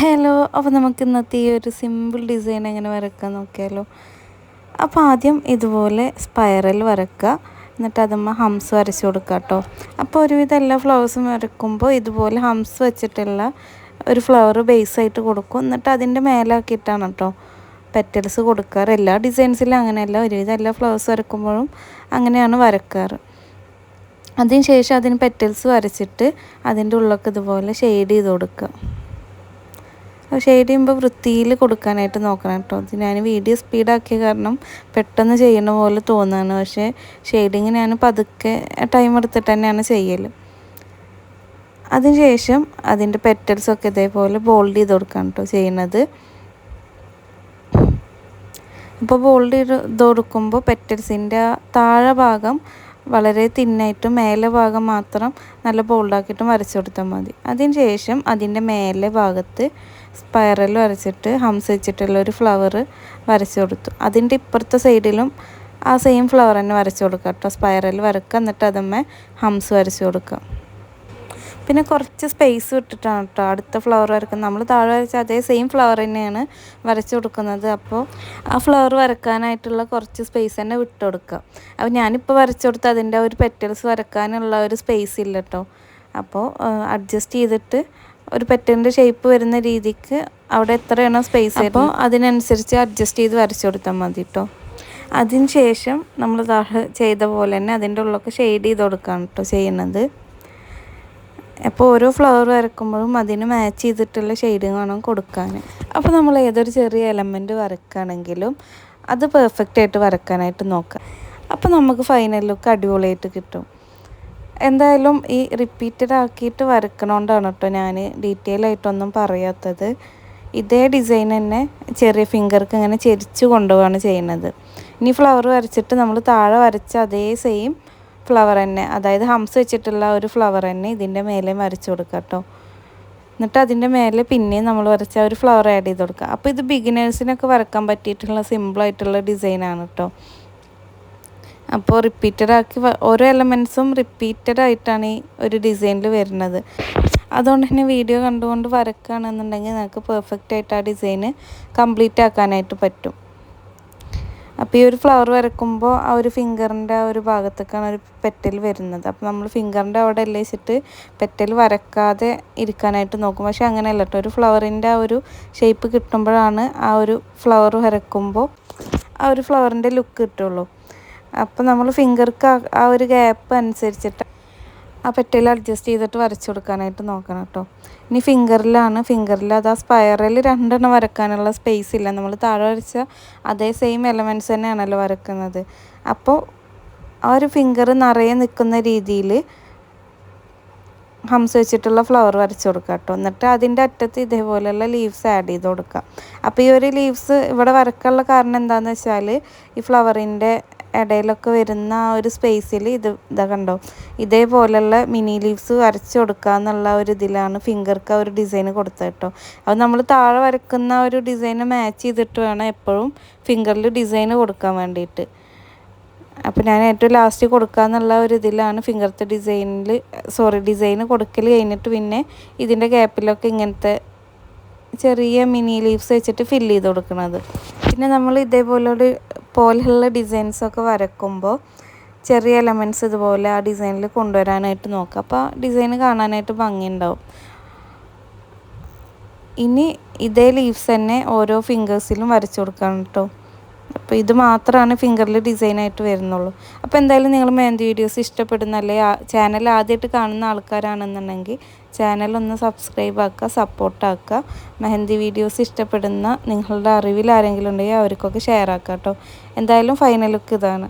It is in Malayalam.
ഹലോ അപ്പോൾ നമുക്ക് ഇന്നത്തെ ഈ ഒരു സിമ്പിൾ ഡിസൈൻ എങ്ങനെ വരക്കാൻ നോക്കിയാലോ. അപ്പോൾ ആദ്യം ഇതുപോലെ സ്പൈറൽ വരക്കുക. എന്നിട്ട് അതുമ്മ ഹംസ് വരച്ച് കൊടുക്കുക കേട്ടോ അപ്പോൾ ഒരുവിധം എല്ലാ ഫ്ലവേഴ്സും വരക്കുമ്പോൾ ഇതുപോലെ ഹംസ് വെച്ചിട്ടുള്ള ഒരു ഫ്ലവർ ബേസ് ആയിട്ട് കൊടുക്കും. എന്നിട്ട് അതിന്റെ മേലാക്കിയിട്ടാണ് കേട്ടോ പെറ്റൽസ് കൊടുക്കാറ്. എല്ലാ ഡിസൈൻസിലും അങ്ങനെയല്ല. ഒരുവിധം എല്ലാ ഫ്ലവേഴ്സ് വരക്കുമ്പോഴും അങ്ങനെയാണ് വരക്കാറ്. അതിന് ശേഷം അതിന് പെറ്റൽസ് വരച്ചിട്ട് അതിന്റെ ഉള്ളൊക്കെ ഇതുപോലെ ഷെയ്ഡ് ചെയ്ത് കൊടുക്കുക. ഷെയ്ഡ് ചെയ്യുമ്പോൾ വൃത്തിയിൽ കൊടുക്കാനായിട്ട് നോക്കണം കേട്ടോ. ഞാൻ വീഡിയോ സ്പീഡാക്കിയ കാരണം പെട്ടെന്ന് ചെയ്യണ പോലെ തോന്നുകയാണ് പക്ഷേ ഷെയ്ഡിങ് ഞാൻ പതുക്കെ ടൈം എടുത്തിട്ട് തന്നെയാണ് ചെയ്യൽ അതിനുശേഷം അതിന്റെ പെറ്റൽസൊക്കെ ഇതേപോലെ ബോൾഡ് ചെയ്ത് കൊടുക്കാം കേട്ടോ ചെയ്യുന്നത് അപ്പോൾ ബോൾഡ് ചെയ്ത് കൊടുക്കുമ്പോൾ പെറ്റൽസിന്റെ താഴെ ഭാഗം വളരെ തിന്നായിട്ടും മേലെ ഭാഗം മാത്രം നല്ല ബോൾഡാക്കിയിട്ടും വരച്ചു കൊടുത്താൽ മതി. അതിന് ശേഷം അതിന്റെ മേലെ ഭാഗത്ത് സ്പൈറൽ വരച്ചിട്ട് ഹംസ് വെച്ചിട്ടുള്ള ഒരു ഫ്ലവർ വരച്ചു കൊടുത്തു. അതിന്റെ ഇപ്പുറത്തെ സൈഡിലും ആ സെയിം ഫ്ലവർ തന്നെ വരച്ചു കൊടുക്കുക കേട്ടോ സ്പൈറൽ വരക്കുക എന്നിട്ട് അതമ്മ ഹംസ് വരച്ചു കൊടുക്കുക പിന്നെ കുറച്ച് സ്പേസ് വിട്ടിട്ടാണ് കേട്ടോ അടുത്ത ഫ്ലവർ വരക്കുന്നത് നമ്മൾ താഴെ വരച്ച അതേ സെയിം ഫ്ലവർ തന്നെയാണ് വരച്ചു കൊടുക്കുന്നത്. അപ്പോൾ ആ ഫ്ലവർ വരക്കാനായിട്ടുള്ള കുറച്ച് സ്പേസ് തന്നെ വിട്ട് കൊടുക്കുക. അപ്പോൾ ഞാനിപ്പോൾ വരച്ചു കൊടുത്ത് അതിന്റെ ഒരു പെറ്റൽസ് വരക്കാനുള്ള ഒരു സ്പേസ് ഇല്ല കേട്ടോ അപ്പോൾ അഡ്ജസ്റ്റ് ചെയ്തിട്ട് ഒരു പെറ്റലിന്റെ ഷേപ്പ് വരുന്ന രീതിക്ക് അവിടെ എത്രയാണോ സ്പേസ് അപ്പോൾ അതിനനുസരിച്ച് അഡ്ജസ്റ്റ് ചെയ്ത് വരച്ചു കൊടുത്താൽ മതി കേട്ടോ അതിന് ശേഷം നമ്മൾ താഴെ ചെയ്ത പോലെ തന്നെ അതിന്റെ ഉള്ളൊക്കെ ഷെയ്ഡ് ചെയ്ത് കൊടുക്കുകയാണ് കേട്ടോ ചെയ്യുന്നത്. അപ്പോൾ ഓരോ ഫ്ലവർ വരക്കുമ്പോഴും അതിന് മാച്ച് ചെയ്തിട്ടുള്ള ഷെയ്ഡിങ് വേണം കൊടുക്കാൻ. അപ്പോൾ നമ്മൾ ഏതൊരു ചെറിയ എലമെന്റ് വരക്കുകയാണെങ്കിലും അത് പെർഫെക്റ്റ് ആയിട്ട് വരക്കാനായിട്ട് നോക്കുക. അപ്പോൾ നമുക്ക് ഫൈനൽ ലുക്ക് അടിപൊളിയായിട്ട് കിട്ടും. എന്തായാലും ഈ റിപ്പീറ്റഡ് ആക്കിയിട്ട് വരക്കണോണ്ടാണ് കേട്ടോ ഞാൻ ഡീറ്റെയിൽ ആയിട്ടൊന്നും പറയാത്തത്. ഇതേ ഡിസൈൻ തന്നെ ചെറിയ ഫിംഗർക്ക് ഇങ്ങനെ ചെരിച്ച് കൊണ്ടുപോവാണ് ചെയ്യുന്നത്. ഇനി ഫ്ലവർ വരച്ചിട്ട് നമ്മൾ താഴെ വരച്ച അതേ സെയിം ഫ്ലവർ തന്നെ. അതായത് ഹംസ് വെച്ചിട്ടുള്ള ഒരു ഫ്ലവർ തന്നെ ഇതിന്റെ മേലെ വരച്ചു കൊടുക്കുക കേട്ടോ. എന്നിട്ട് അതിന്റെ മേലെ പിന്നെയും നമ്മൾ വരച്ച ഒരു ഫ്ലവർ ആഡ് ചെയ്ത് കൊടുക്കുക. അപ്പോൾ ഇത് ബിഗിനേഴ്സിനൊക്കെ വരക്കാൻ പറ്റിയിട്ടുള്ള സിമ്പിളായിട്ടുള്ള ഡിസൈനാണ് കേട്ടോ. അപ്പോൾ റിപ്പീറ്റഡ് ആക്കി ഓരോ എലമെൻസും റിപ്പീറ്റഡ് ആയിട്ടാണ് ഈ ഒരു ഡിസൈനിൽ വരുന്നത്. അതുകൊണ്ട് തന്നെ വീഡിയോ കണ്ടുകൊണ്ട് വരക്കുകയാണെന്നുണ്ടെങ്കിൽ നമുക്ക് പെർഫെക്റ്റ് ആയിട്ട് ആ ഡിസൈന് കംപ്ലീറ്റ് ആക്കാനായിട്ട് പറ്റും. അപ്പോൾ ഈ ഒരു ഫ്ലവർ വരക്കുമ്പോൾ ആ ഒരു ഫിംഗറിന്റെ ആ ഒരു ഭാഗത്തേക്കാണ് ഒരു പെറ്റൽ വരുന്നത്. അപ്പോൾ നമ്മൾ ഫിംഗറിന്റെ അവിടെ എല്ലാം വെച്ചിട്ട് പെറ്റൽ വരക്കാതെ ഇരിക്കാനായിട്ട് നോക്കും. പക്ഷേ അങ്ങനെയല്ല കേട്ടോ ഒരു ഫ്ലവറിന്റെ ആ ഒരു ഷേപ്പ് കിട്ടുമ്പോഴാണ് ആ ഒരു ഫ്ലവർ വരക്കുമ്പോൾ ആ ഒരു ഫ്ലവറിന്റെ ലുക്ക് കിട്ടുള്ളൂ. അപ്പോൾ നമ്മൾ ഫിംഗർക്ക് ആ ഒരു ഗ്യാപ്പ് അനുസരിച്ചിട്ട് ആ പെറ്റയിൽ അഡ്ജസ്റ്റ് ചെയ്തിട്ട് വരച്ചു കൊടുക്കാനായിട്ട് നോക്കണം കേട്ടോ. ഇനി ഫിംഗറിലാണ് ഫിംഗറിൽ അത് ആ സ്പയറിൽ രണ്ടെണ്ണം വരക്കാനുള്ള സ്പേസ് ഇല്ല. നമ്മൾ താഴെ വരച്ച അതേ സെയിം എലമെന്റ്സ് തന്നെയാണല്ലോ വരക്കുന്നത്. അപ്പോൾ ആ ഒരു ഫിംഗർ നിറയെ നിൽക്കുന്ന രീതിയിൽ ഹംസ് വെച്ചിട്ടുള്ള ഫ്ലവർ വരച്ചു കൊടുക്കുക കേട്ടോ. എന്നിട്ട് അതിന്റെ അറ്റത്ത് ഇതേപോലെയുള്ള ലീവ്സ് ആഡ് ചെയ്ത് കൊടുക്കുക അപ്പോൾ ഈ ഒരു ലീവ്സ് ഇവിടെ വരക്കാനുള്ള കാരണം എന്താണെന്ന് വെച്ചാൽ ഈ ഫ്ലവറിന്റെ ഇടയിലൊക്കെ വരുന്ന ആ ഒരു സ്പേസിൽ ഇത് ഇതാ കണ്ടോ? ഇതേപോലെയുള്ള മിനി ലീവ്സ് വരച്ച് കൊടുക്കുക എന്നുള്ള ഒരു ഇതിലാണ് ഫിംഗർക്ക് ആ ഒരു ഡിസൈൻ കൊടുത്തത് കേട്ടോ. അപ്പോൾ നമ്മൾ താഴെ വരക്കുന്ന ഒരു ഡിസൈന് മാച്ച് ചെയ്തിട്ട് വേണം എപ്പോഴും ഫിംഗറിൽ ഡിസൈൻ കൊടുക്കാൻ വേണ്ടിയിട്ട്. അപ്പോൾ ഞാൻ ഏറ്റവും ലാസ്റ്റ് കൊടുക്കുക എന്നുള്ള ഒരു ഇതിലാണ് ഫിംഗർത്തെ ഡിസൈനിൽ സോറി ഡിസൈൻ കൊടുക്കൽ കഴിഞ്ഞിട്ട് പിന്നെ ഇതിന്റെ ഗ്യാപ്പിലൊക്കെ ഇങ്ങനത്തെ ചെറിയ മിനി ലീവ്സ് വെച്ചിട്ട് ഫില്ല് ചെയ്ത് കൊടുക്കുന്നത് പിന്നെ നമ്മൾ ഇതേപോലൊരു പോലെയുള്ള ഡിസൈൻസൊക്കെ വരക്കുമ്പോൾ ചെറിയ എലമെന്റ്സ് ഇതുപോലെ ആ ഡിസൈനിൽ കൊണ്ടുവരാനായിട്ട് നോക്കുക. അപ്പോൾ ഡിസൈൻ കാണാനായിട്ട് ഭംഗിയുണ്ടാവും. ഇനി ഇതേ ലീവ്സ് തന്നെ ഓരോ ഫിംഗേഴ്സിലും വരച്ചു കൊടുക്കണം കേട്ടോ. അപ്പോൾ ഇത് മാത്രമാണ് ഫിംഗറിൽ ഡിസൈനായിട്ട് വരുന്നുള്ളൂ. അപ്പോൾ എന്തായാലും നിങ്ങൾ മെഹന്തി വീഡിയോസ് ഇഷ്ടപ്പെടുന്ന അല്ലെങ്കിൽ ചാനൽ ആദ്യമായിട്ട് കാണുന്ന ആൾക്കാരാണെന്നുണ്ടെങ്കിൽ ചാനൽ ഒന്ന് സബ്സ്ക്രൈബ് ആക്കുക സപ്പോർട്ട് ആക്കുക മെഹന്തി വീഡിയോസ് ഇഷ്ടപ്പെടുന്ന നിങ്ങളുടെ അറിവിൽ ആരെങ്കിലും ഉണ്ടെങ്കിൽ അവർക്കൊക്കെ ഷെയർ ആക്കുക കേട്ടോ. എന്തായാലും ഫൈനൽ ലുക്ക് ഇതാണ്.